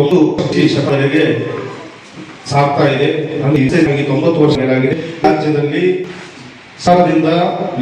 ಒಂದು ಶತವರೆಗೆ ಸಾಕ್ತಾ ಇದೆ. ಇತ್ತೀಚೆಗೆ ತೊಂಬತ್ತು ವರ್ಷ ಮೇಲಾಗಿದೆ. ರಾಜ್ಯದಲ್ಲಿ ಸರ್ಕಾರದಿಂದ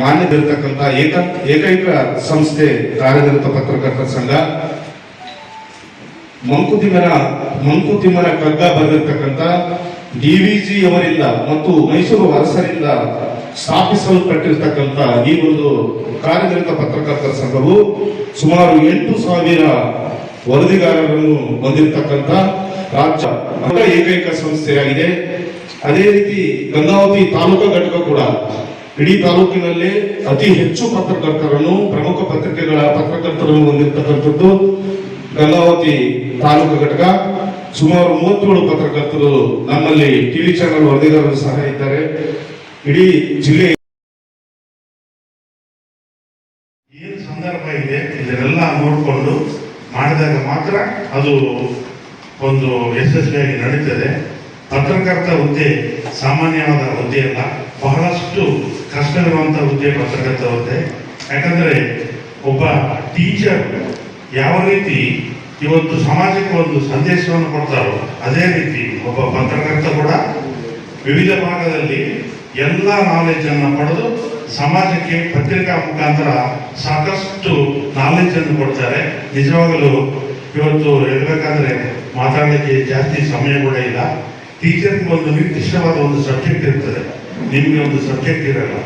ಮಾನ್ಯದಿರತಕ್ಕಂಥ ಏಕ, ಏಕೈಕ ಸಂಸ್ಥೆ, ಕಾರ್ಯನಿರತ ಪತ್ರಕರ್ತರ ಸಂಘ. ಮಂಕುತಿಮ್ಮನ ಮಂಕುತಿಮ್ಮನ ಕಗ್ಗ ಬರೆದಿರ್ತಕ್ಕಂಥ ಡಿವಿಜಿ ಅವರಿಂದ ಮತ್ತು ಮೈಸೂರು ಅರಸರಿಂದ ಸ್ಥಾಪಿಸಲ್ಪಟ್ಟಿರ್ತಕ್ಕಂಥ ಈ ಒಂದು ಕಾರ್ಯನಿರತ ಪತ್ರಕರ್ತರ ಸಂಘವು ಸುಮಾರು ಎಂಟು ಸಾವಿರ ವರದಿಗಾರರನ್ನು ಹೊಂದಿರತಕ್ಕಂಥ ರಾಜ್ಯ ಏಕೈಕ ಸಂಸ್ಥೆಯಾಗಿದೆ. ಅದೇ ರೀತಿ ಗಂಗಾವತಿ ತಾಲೂಕು ಘಟಕ ಕೂಡ ಇಡೀ ತಾಲೂಕಿನಲ್ಲಿ ಅತಿ ಹೆಚ್ಚು ಪತ್ರಕರ್ತರನ್ನು, ಪ್ರಮುಖ ಪತ್ರಿಕೆಗಳ ಪತ್ರಕರ್ತರನ್ನು ಹೊಂದಿರತಕ್ಕಂಥದ್ದು ಗಂಗಾವತಿ ತಾಲೂಕು ಘಟಕ. ಸುಮಾರು ಮೂವತ್ತೇಳು ಪತ್ರಕರ್ತರು ನಮ್ಮಲ್ಲಿ ಟಿವಿ ಚಾನೆಲ್ ವರದಿಗಾರರು ಸಹ ಇದ್ದಾರೆ. ಇಡೀ ಜಿಲ್ಲೆ ಏನು ಸಂದರ್ಭ ಇದೆ ಇದನ್ನೆಲ್ಲ ನೋಡಿಕೊಂಡು ಮಾಡಿದಾಗ ಮಾತ್ರ ಅದು ಒಂದು ಯಶಸ್ವಿಯಾಗಿ ನಡೀತದೆ. ಪತ್ರಕರ್ತ ಹುದ್ದೆ, ಸಾಮಾನ್ಯವಾದ ಹುದ್ದೆ ಅಲ್ಲ, ಬಹಳಷ್ಟು ಕಷ್ಟವಿರುವಂಥ ಹುದ್ದೆ ಪತ್ರಕರ್ತ ಹುದ್ದೆ. ಯಾಕಂದರೆ ಒಬ್ಬ ಟೀಚರ್ ಯಾವ ರೀತಿ ಇವತ್ತು ಸಮಾಜಕ್ಕೆ ಒಂದು ಸಂದೇಶವನ್ನು ಕೊಡ್ತಾರೋ, ಅದೇ ರೀತಿ ಒಬ್ಬ ಪತ್ರಕರ್ತ ಕೂಡ ವಿವಿಧ ಭಾಗದಲ್ಲಿ ಎಲ್ಲ ನಾಲೆಜ್ ಅನ್ನು ಪಡೆದು ಸಮಾಜಕ್ಕೆ ಪತ್ರಿಕಾ ಮುಖಾಂತರ ಸಾಕಷ್ಟು ನಾಲೆಜ್ ಅನ್ನು ಕೊಡ್ತಾರೆ. ನಿಜವಾಗಲೂ ಇವತ್ತು ಹೇಳ್ಬೇಕಂದ್ರೆ ಮಾತಾಡಲಿಕ್ಕೆ ಜಾಸ್ತಿ ಸಮಯ ಕೂಡ ಇಲ್ಲ. ಟೀಚರ್ಗೆ ಒಂದು ನಿರ್ದಿಷ್ಟವಾದ ಒಂದು ಸಬ್ಜೆಕ್ಟ್ ಇರ್ತದೆ. ನಿಮಗೆ ಒಂದು ಸಬ್ಜೆಕ್ಟ್ ಇರಲ್ಲ.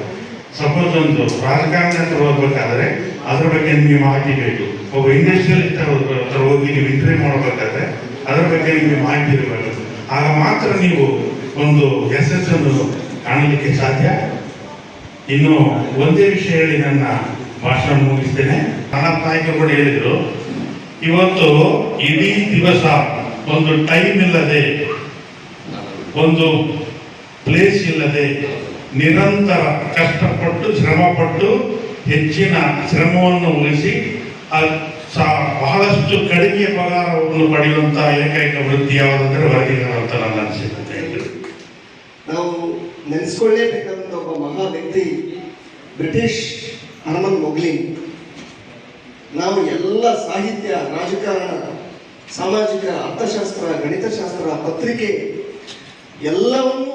ಸಪೋಸ್ ಒಂದು ರಾಜಕಾರಣ ಹತ್ರ ಹೋಗ್ಬೇಕಾದ್ರೆ ಅದ್ರ ಬಗ್ಗೆ ನಿಮಗೆ ಮಾಹಿತಿ ಬೇಕು. ಒಬ್ಬ ಇಂಡಸ್ಟ್ರಿಯಲ್ ಹತ್ರ ಹೋಗಿ ನೀವು ಇಂಟರ್ವ್ಯೂ ಮಾಡಬೇಕಾದ್ರೆ ಅದರ ಬಗ್ಗೆ ನಿಮಗೆ ಮಾಹಿತಿ ಇರಬೇಕು. ಆಗ ಮಾತ್ರ ನೀವು ಒಂದು ಯಶಸ್ಸನ್ನು ಕಾಣಲಿಕ್ಕೆ ಸಾಧ್ಯ? ಇನ್ನು ಒಂದೇ ವಿಷಯ ಹೇಳಿ ನನ್ನ ಭಾಷಣ ಮುಗಿಸ್ತೇನೆ. ನನ್ನ ತಾಯಿಗೆ ಕೂಡ ಹೇಳಿದ್ರು ಇವತ್ತು ಇಡೀ ದಿವಸ ಒಂದು ಟೈಮ್ ಇಲ್ಲದೆ, ಒಂದು ಪ್ಲೇಸ್ ಇಲ್ಲದೆ ನಿರಂತರ ಕಷ್ಟಪಟ್ಟು, ಶ್ರಮಪಟ್ಟು ಹೆಚ್ಚಿನ ಶ್ರಮವನ್ನು ಉಳಿಸಿ ಬಹಳಷ್ಟು ಕಡಿಮೆ ಪಗಾರವನ್ನು ಪಡೆಯುವಂತಹ ಏಕೈಕ ವೃತ್ತಿ ಯಾವುದಂದ್ರೆ ವರದಿಗಾರ ಅಂತ ನನ್ನ ಅನಿಸಿಕೆ ನಾವು ನೆನೆಸ್ಕೊಳ್ಳೇಬೇಕಾದಂಥ ಒಬ್ಬ ಮಹಾ ವ್ಯಕ್ತಿ ಬ್ರಿಟಿಷ್ ಹನುಮನ್ ಮೊಗ್ಲಿನ್ ನಾವು ಎಲ್ಲ ಸಾಹಿತ್ಯ, ರಾಜಕಾರಣ, ಸಾಮಾಜಿಕ, ಅರ್ಥಶಾಸ್ತ್ರ, ಗಣಿತಶಾಸ್ತ್ರ, ಪತ್ರಿಕೆ ಎಲ್ಲವನ್ನೂ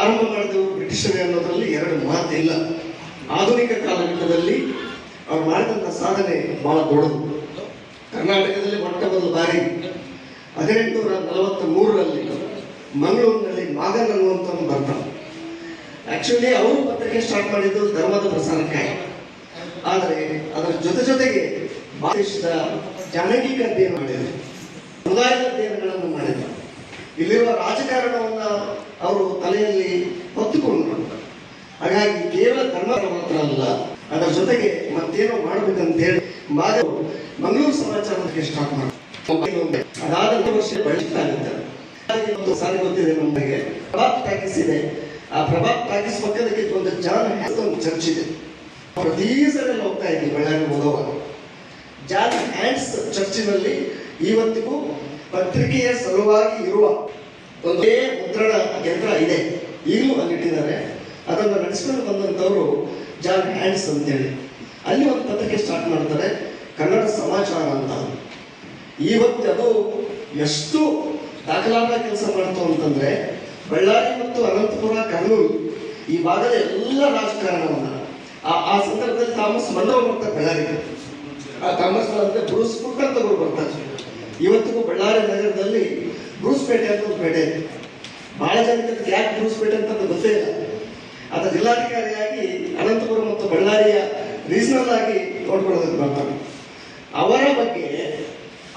ಆರಂಭ ಮಾಡಿದವರು ಬ್ರಿಟಿಷರೇ ಅನ್ನೋದರಲ್ಲಿ ಎರಡು ಮಾತಿಲ್ಲ ಆಧುನಿಕ ಕಾಲಘಟ್ಟದಲ್ಲಿ ಅವ್ರು ಮಾಡಿದಂಥ ಸಾಧನೆ ಬಹಳ ದೊಡ್ಡದು. ಕರ್ನಾಟಕದಲ್ಲಿ ಮೊಟ್ಟ ಮೊದಲ ಬಾರಿ ಹದಿನೆಂಟುನೂರ ನಲವತ್ತ ಮೂರರಲ್ಲಿ ಮಂಗಳೂರಿನಲ್ಲಿ ಮಾಗನ್ ಒಂದು ಬರ್ಧ ಆಕ್ಚುಲಿ ಅವರು ಪತ್ರಿಕೆ ಸ್ಟಾರ್ಟ್ ಮಾಡಿದ್ದು ಧರ್ಮದ ಪ್ರಸಾರಕ್ಕಾಗಿ. ಆದರೆ ಅದರ ಜೊತೆ ಜೊತೆಗೆ ದೇಶದ ಜಾನಕಿ ಅಧ್ಯಯನ ಮಾಡಿದರು ಸಮುದಾಯದ ಅಧ್ಯಯನಗಳನ್ನು ಮಾಡಿದರು ಇಲ್ಲಿರುವ ರಾಜಕಾರಣವನ್ನ ಅವರು ತಲೆಯಲ್ಲಿ ಹೊತ್ತುಕೊಂಡ್ರು. ಹಾಗಾಗಿ ಕೇವಲ ಧರ್ಮ ಮಾತ್ರ ಅಲ್ಲ, ಅದರ ಜೊತೆಗೆ ಮತ್ತೇನೋ ಮಾಡಬೇಕಂತ ಹೇಳಿ ಮಾಗ ಮಂಗಳೂರು ಸಮಾಚಾರಕ್ಕೆ ಸ್ಟಾರ್ಟ್ ಮಾಡಿ ಅದಾದ ವರ್ಷ ಬೆಳೀತಾ ಇದ್ದಾರೆ ಒಂದು ಸಾರಿ ಗೊತ್ತಿದೆ ನಮಗೆ. ಪ್ರಭಾತ್ ಪ್ಯಾಕಿಸ್ ಇದೆ. ಆ ಪ್ರಭಾತ್ ಪ್ಯಾಕಿಸ್ ಪಕ್ಕದಕ್ಕೆ ಒಂದು ಜಾನ್ ಒಂದು ಚರ್ಚ್ ಇದೆ. ಪ್ರತಿ ಸಲ ಹೋಗ್ತಾ ಹೋಗುವಾಗ ಹ್ಯಾಂಡ್ಸ್ ಚರ್ಚಿನಲ್ಲಿ ಇವತ್ತಿಗೂ ಪತ್ರಿಕೆಯ ಸಲುವಾಗಿ ಇರುವ ಒಂದೇ ಮುದ್ರಣ ಯಂತ್ರ ಇದೆ. ಈಗಲೂ ಅಲ್ಲಿಟ್ಟಿದ್ದಾರೆ. ಅದನ್ನು ನಡೆಸ್ಕೊಂಡು ಬಂದಂಥವರು ಜಾನ್ ಹ್ಯಾಂಡ್ಸ್ ಅಂತೇಳಿ. ಅಲ್ಲಿ ಒಂದು ಪತ್ರಿಕೆ ಸ್ಟಾರ್ಟ್ ಮಾಡ್ತಾರೆ, ಕನ್ನಡ ಸಮಾಚಾರ ಅಂತ. ಇವತ್ತು ಅದು ಎಷ್ಟು ದಾಖಲಾದ ಕೆಲಸ ಮಾಡ್ತು ಅಂತಂದ್ರೆ, ಬಳ್ಳಾರಿ ಮತ್ತು ಅನಂತಪುರ, ಕರ್ನೂಲು ಈ ಭಾಗದ ಎಲ್ಲ ರಾಜಕಾರಣವನ್ನ ಆ ಸಂದರ್ಭದಲ್ಲಿ ತಾವು ಮಂಡವ ಬರ್ತಾರೆ ಬಳ್ಳಾರಿಗೆ. ಆ ಥಾಮಸ್ ಅಂತ ಬ್ರೂಸ್ ಅಂತ ಒಬ್ರು ಬರ್ತಾರೆ ಇವತ್ತಿಗೂ ಬಳ್ಳಾರಿ ನಗರದಲ್ಲಿ ಬ್ರೂಸ್ ಪೇಟೆ ಅಂತ ಒಂದು ಪೇಟೆ ಇದೆ. ಬಹಳ ಜನಕ್ಕೆ ಯಾಕೆ ಬ್ರೂಸ್ ಪೇಟೆ ಅಂತ ಗೊತ್ತೇ ಇಲ್ಲ. ಅದರ ಜಿಲ್ಲಾಧಿಕಾರಿಯಾಗಿ ಅನಂತಪುರ ಮತ್ತು ಬಳ್ಳಾರಿಯ ರೀಸನಲ್ ಆಗಿ ನೋಡ್ಕೊಳ್ಳೋದಕ್ಕೆ ಬರ್ತಾರೆ. ಅವರ ಬಗ್ಗೆ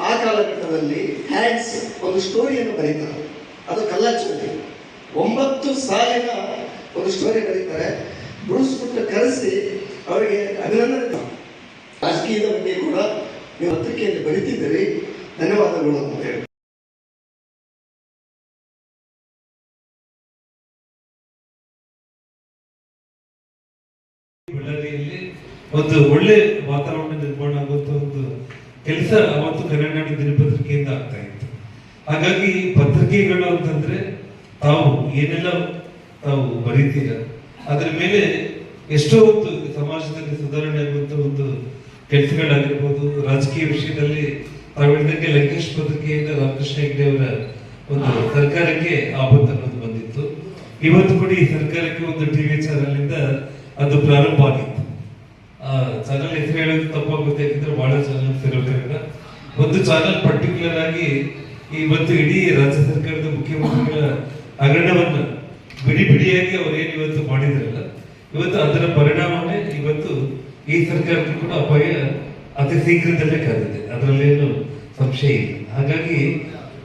ಆ ಕಾಲಘಟ್ಟದಲ್ಲಿ ಹ್ಯಾಂಡ್ಸ್ ಒಂದು ಸ್ಟೋರಿಯನ್ನು ಬರೀತಾರೆ. ಅದು ಕಲ್ಲಾಚುರಿ ಒಂಬತ್ತು ಸಾಲಿನ ಒಂದು ಸ್ಟೋರಿ ಬರೀತಾರೆ. ಬ್ರೂಸ್ ಕರೆಸಿ ಅವರಿಗೆ ಅಭಿನಂದನೆ ರಾಜಕೀಯದ ಬಗ್ಗೆ ಕೂಡ ನೀವು ಪತ್ರಿಕೆಯಲ್ಲಿ ಬರೀತಿದ್ದೀರಿ. ಧನ್ಯವಾದಗಳು ಅಂತ ಹೇಳಿ. ಒಂದು ಒಳ್ಳೆ ವಾತಾವರಣ ನಿರ್ಮಾಣ ಆಗುವಂತ ಒಂದು ಕೆಲಸ ಅವತ್ತು ಕನ್ನಡ ನಾಡು ದಿನಪತ್ರಿಕೆಯಿಂದ ಆಗ್ತಾ ಇತ್ತು. ಹಾಗಾಗಿ ಪತ್ರಿಕೆಗಳು ಅಂತಂದ್ರೆ ತಾವು ಏನೆಲ್ಲ ತಾವು ಬರೀತೀರ, ಅದರ ಮೇಲೆ ಎಷ್ಟೋ ಒಂದು ಸಮಾಜದಲ್ಲಿ ಸುಧಾರಣೆ ಆಗುವಂತ ಒಂದು ಕೆಲಸಗಳಾಗಿರ್ಬೋದು ರಾಜಕೀಯ ವಿಷಯದಲ್ಲಿ ತಾವು ಹೇಳಿದಂಗೆ ಲಂಕೇಶ್ ಪತ್ರಿಕೆಯಿಂದ ರಾಮಕೃಷ್ಣ ಹೆಗ್ಡೆ ಅವರ ಒಂದು ಸರ್ಕಾರಕ್ಕೆ ಆಪತ್ತು ಅನ್ನೋದು ಬಂದಿತ್ತು. ಇವತ್ತು ಕೂಡ ಈ ಸರ್ಕಾರಕ್ಕೆ ಒಂದು ಟಿವಿ ಚಾನೆಲ್ ಇಂದ ಅದು ಪ್ರಾರಂಭ ಆಗಿತ್ತು. ಆ ಚಾನಲ್ ಹೆಸರು ಹೇಳೋದು ತಪ್ಪಾಗುತ್ತೆ, ಯಾಕಂದ್ರೆ ಬಹಳ ಚಾನಲ್ಸ್ ಇರೋದ್ರಿಂದ ಒಂದು ಚಾನಲ್ ಪರ್ಟಿಕ್ಯುಲರ್ ಆಗಿ ಇವತ್ತು ಇಡೀ ರಾಜ್ಯ ಸರ್ಕಾರದ ಮುಖ್ಯಮಂತ್ರಿಗಳ ಹಗರಣವನ್ನ ಬಿಡಿ ಬಿಡಿಯಾಗಿ ಅವ್ರು ಏನ್ ಇವತ್ತು ಮಾಡಿದ್ರಲ್ಲ, ಇವತ್ತು ಅದರ ಪರಿಣಾಮನೇ ಇವತ್ತು ಈ ಸರ್ಕಾರಕ್ಕೂ ಕೂಡ ಅಪಾಯ ಅತಿ ಶೀಘ್ರದಲ್ಲೇ ಕಾದಿದೆ. ಅದರಲ್ಲೇನು ಸಂಶಯ ಇಲ್ಲ. ಹಾಗಾಗಿ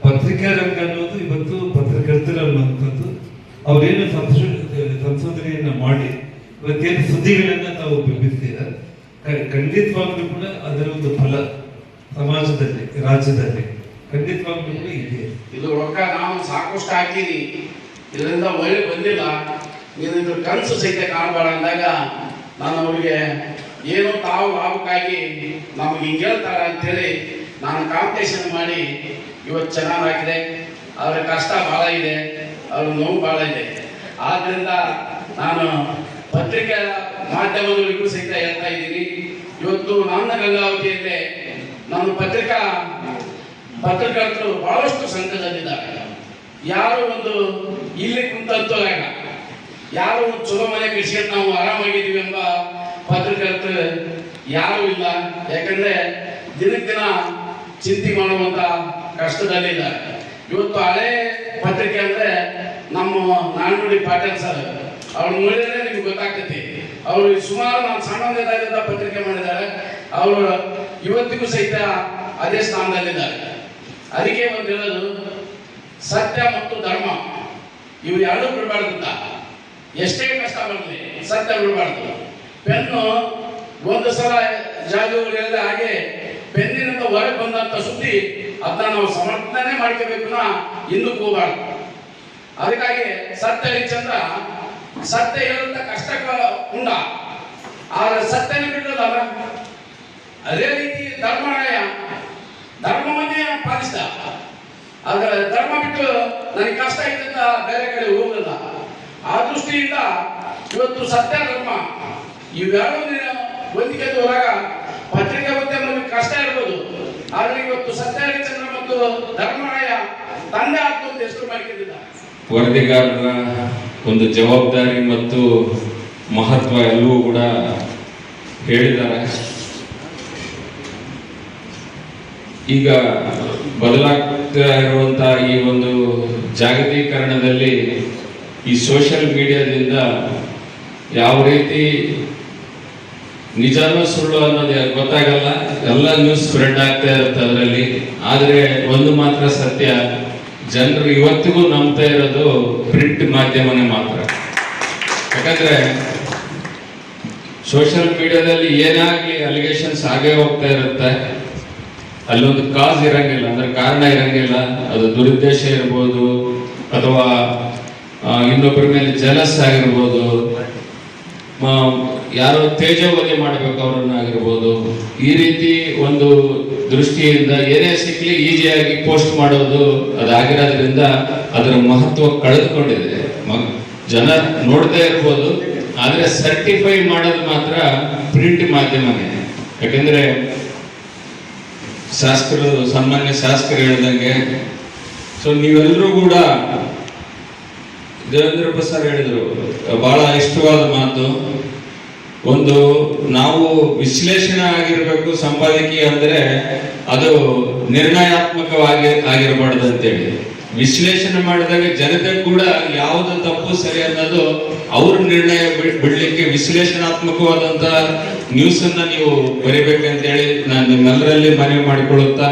ಪತ್ರಿಕಾ ರಂಗ ಅನ್ನೋದು ಇವತ್ತು ಪತ್ರಕರ್ತರ ಅನ್ನುವಂಥದ್ದು. ಅವರೇನು ಸಂಶೋಧನೆ, ಸಂಶೋಧನೆಯನ್ನ ಮಾಡಿ, ಇವತ್ತೇನು ಸುದ್ದಿಗಳನ್ನ ತಾವು ಬಿಂಬಿಸ್ತೀರ? ಖಂಡಿತವಾಗ್ಲೂ ಕೂಡ ಅದರ ಒಂದು ಫಲ ಸಮಾಜದಲ್ಲಿ, ರಾಜ್ಯದಲ್ಲಿ ಖಂಡಿತವಾಗ್ಲೂ ಕೂಡ ಇದೆ. ಇದು ರೊಕ್ಕ ನಾವು ಸಾಕಷ್ಟು ಹಾಕಿನಿ ಇದರಿಂದ ಒಳ್ಳೆ ಬಂದಿಲ್ಲ. ನೀನು ಕನಸು ಸಹಿತ ಕಾಣಬೇಡ ಅಂದಾಗ ನಾನು ಅವ್ರಿಗೆ ಏನು ತಾವು ಲಾಭಕ್ಕಾಗಿ ನಮ್ಗೆ ಹಿಂಗೆ ಹೇಳ್ತಾರ ಅಂತೇಳಿ ನಾನು ಕಾಂಪಿಟೇಷನ್ ಮಾಡಿ ಇವತ್ತು ಚೆನ್ನಾಗಾಗಿದೆ ಅವರ ಕಷ್ಟ ಭಾಳ ಇದೆ. ಅವ್ರ ನೋವು ಭಾಳ ಇದೆ. ಆದ್ದರಿಂದ ನಾನು ಪತ್ರಿಕಾ ಮಾಧ್ಯಮಗಳಿಗೂ ಸಹಿತ ಹೇಳ್ತಾ ಇದ್ದೀನಿ. ಇವತ್ತು ನನ್ನ ಗಂಗಾವತಿಯಲ್ಲೇ ನಾನು ಪತ್ರಿಕಾ ಪತ್ರಕರ್ತರು ಬಹಳಷ್ಟು ಸಂಕಟದಲ್ಲಿದ್ದಾರೆ ಯಾರು ಒಂದು ಇಲ್ಲಿ ಕುಂತಂತೂ ಯಾರು ಚಲೋ ಮನೆ ಕೃಷಿಯಲ್ಲಿ ನಾವು ಆರಾಮಾಗಿದ್ದೀವಿ ಎಂಬ ಪತ್ರಕರ್ತರು ಯಾರು ಇಲ್ಲ. ಯಾಕಂದ್ರೆ ದಿನಕ್ಕೆ ದಿನ ಚಿಂತೆ ಮಾಡುವಂತ ಕಷ್ಟದಲ್ಲಿದ್ದಾರೆ. ಇವತ್ತು ಹಳೆ ಪತ್ರಿಕೆ ಅಂದ್ರೆ ನಮ್ಮ ನಾಣ್ಣುಡಿ ಪಾಟೀಲ್ ಸರ್. ಅವ್ರು ನೋಡಿದ್ರೆ ನಿಮ್ಗೆ ಗೊತ್ತಾಗ್ತೈತಿ. ಅವರು ಸುಮಾರು ನಮ್ಮ ಸಾಮಾನ್ಯದಾಗಿದ್ದ ಪತ್ರಿಕೆ ಮಾಡಿದ್ದಾರೆ. ಅವರು ಇವತ್ತಿಗೂ ಸಹಿತ ಅದೇ ಸ್ಥಾನದಲ್ಲಿದ್ದಾರೆ. ಅದಕ್ಕೆ ಒಂದು ಹೇಳೋದು, ಸತ್ಯ ಮತ್ತು ಧರ್ಮ, ಇವ್ರು ಎರಡೂ ಬಿಡಬಾರ್ದು ಎಷ್ಟೇ ಕಷ್ಟ ಬರಲಿ ಸತ್ಯ ಬಿಡಬಾರ್ದು. ಪೆನ್ನು ಒಂದು ಸಲ ಜಾಗಗಳಿಲ್ಲ ಹಾಗೆ ಪೆನ್ನಿನಿಂದ ಹೊರಗೆ ಬಂದಂತ ಸುದ್ದಿ ಅದನ್ನ ನಾವು ಸಮರ್ಥನೆ ಮಾಡ್ಕೋಬೇಕು ಇಂದು ಹೋಗಬಾರ್ದು ಅದಕ್ಕಾಗಿ ಸತ್ಯ ಹರಿಶ್ಚಂದ್ರ, ಸತ್ಯ ಹೇಳುವಂತ ಕಷ್ಟ ಉಂಡ ಆದ್ರೆ ಸತ್ಯನ ಬಿಡಲ್ಲ ಅದೇ ರೀತಿ ಧರ್ಮರಾಯ ಧರ್ಮವನ್ನೇ ಪಾಲಿಸಿದ. ಆದ್ರೆ ಧರ್ಮ ಬಿಟ್ಟು ನನಗೆ ಕಷ್ಟ ಇದ್ದಂತ ಬೇರೆ ಕಡೆ ಹೋಗಲಿಲ್ಲ ಆ ದೃಷ್ಟಿಯಿಂದ ಇವತ್ತು ಸತ್ಯ ಧರ್ಮ. ಇವೆರಡೂ ಹೊಂದಿಕೆ ಹೋದಾಗ ಪತ್ರಿಕಾ ಉದ್ಯಮದಲ್ಲಿ ಕಷ್ಟ ಇರ್ಬೋದು. ಆದ್ರೆ ಇವತ್ತು ಸತ್ಯ ಹರಿಶ್ಚಂದ್ರ ಮತ್ತು ಧರ್ಮರಾಯ ತಂದೆ ಆತ್ಮ ಎಷ್ಟು ಮಾಡಿಕೊಂಡಿದ್ದ ವರದಿಗಾರರ ಒಂದು ಜವಾಬ್ದಾರಿ ಮತ್ತು ಮಹತ್ವ ಎಲ್ಲವೂ ಕೂಡ ಹೇಳಿದ್ದಾರೆ. ಈಗ ಬದಲಾಗ್ತಾ ಇರುವಂತ ಈ ಒಂದು ಜಾಗತೀಕರಣದಲ್ಲಿ ಈ ಸೋಷಿಯಲ್ ಮೀಡಿಯಾದಿಂದ ಯಾವ ರೀತಿ ನಿಜಾನೋ ಸುಳ್ಳು ಅನ್ನೋದು ಗೊತ್ತಾಗಲ್ಲ. ಎಲ್ಲ ನ್ಯೂಸ್ ಸ್ಪ್ರೆಡ್ ಆಗ್ತಾ ಇರುತ್ತೆ ಅದರಲ್ಲಿ. ಆದ್ರೆ ಒಂದು ಮಾತ್ರ ಸತ್ಯ, ಜನರು ಇವತ್ತಿಗೂ ನಂಬ್ತಾ ಇರೋದು ಪ್ರಿಂಟ್ ಮಾಧ್ಯಮನೇ ಮಾತ್ರ. ಯಾಕಂದ್ರೆ ಸೋಷಿಯಲ್ ಮೀಡಿಯಾದಲ್ಲಿ ಏನಾಗ್ಲಿ ಅಲಿಗೇಷನ್ಸ್ ಆಗೇ ಹೋಗ್ತಾ ಇರುತ್ತೆ. ಅಲ್ಲೊಂದು ಕಾಸ್ ಇರಂಗಿಲ್ಲ, ಅಂದ್ರೆ ಕಾರಣ ಇರಂಗಿಲ್ಲ. ಅದು ದುರುದ್ದೇಶ ಇರ್ಬೋದು, ಅಥವಾ ಇನ್ನೊಬ್ಬರ ಮೇಲೆ ಜಲಸ್ ಆಗಿರ್ಬೋದು. ಯಾರೋ ತೇಜೋವಧೆ ಮಾಡಬೇಕು ಅವರನ್ನಾಗಿರ್ಬೋದು. ಈ ರೀತಿ ಒಂದು ದೃಷ್ಟಿಯಿಂದ ಏನೇ ಸಿಕ್ಕಲಿ ಈಜಿಯಾಗಿ ಪೋಸ್ಟ್ ಮಾಡೋದು ಅದಾಗಿರೋದ್ರಿಂದ ಅದರ ಮಹತ್ವ ಕಳೆದುಕೊಂಡಿದೆ. ಜನ ನೋಡದೇ ಇರ್ಬೋದು, ಆದರೆ ಸರ್ಟಿಫೈ ಮಾಡೋದು ಮಾತ್ರ ಪ್ರಿಂಟ್ ಮಾಧ್ಯಮನೇ. ಯಾಕಂದ್ರೆ ಶಾಸಕರು ಸಾಮಾನ್ಯ ಶಾಸ್ತ್ರ ಹೇಳ್ದಂಗೆ, ಸೊ ನೀವೆಲ್ಲರೂ ಕೂಡ ದೇವೇಂದ್ರಪ್ಪ ಸರ್ ಹೇಳಿದ್ರು, ಬಹಳ ಇಷ್ಟವಾದ ಮಾತು. ಒಂದು ನಾವು ವಿಶ್ಲೇಷಣೆ ಆಗಿರಬೇಕು ಸಂಪಾದಕೀಯ ಅಂದ್ರೆ ಅದು ನಿರ್ಣಯಾತ್ಮಕವಾಗಿ ಆಗಿರಬಾರ್ದು ಅಂತೇಳಿ. ವಿಶ್ಲೇಷಣೆ ಮಾಡಿದಾಗ ಜನತೆ ಕೂಡ ಯಾವುದು ತಪ್ಪು ಸರಿ ಅನ್ನೋದು ಅವ್ರ ನಿರ್ಣಯ ಬಿಡ್- ಬಿಡ್ಲಿಕ್ಕೆ ವಿಶ್ಲೇಷಣಾತ್ಮಕವಾದಂತ ನ್ಯೂಸ್ ಅನ್ನ ನೀವು ಬರಿಬೇಕಂತೇಳಿ ನಾನು ನಿಮ್ಮೆಲ್ಲರಲ್ಲಿ ಮನವಿ ಮಾಡಿಕೊಳ್ಳುತ್ತಾ